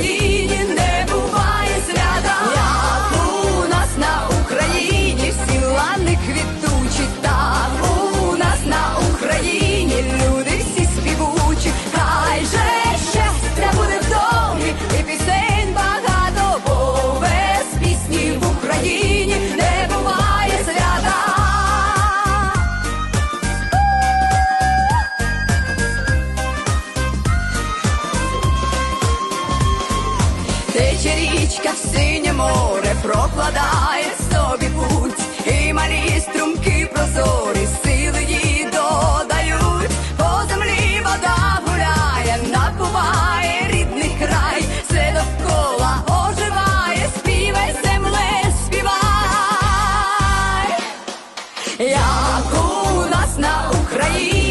pra. річка в синє море прокладає собі путь, і малі струмки прозорі сили їй додають, по землі вода гуляє, накуває рідний край, все довкола оживає, співай земле, співай, як у нас на Україні.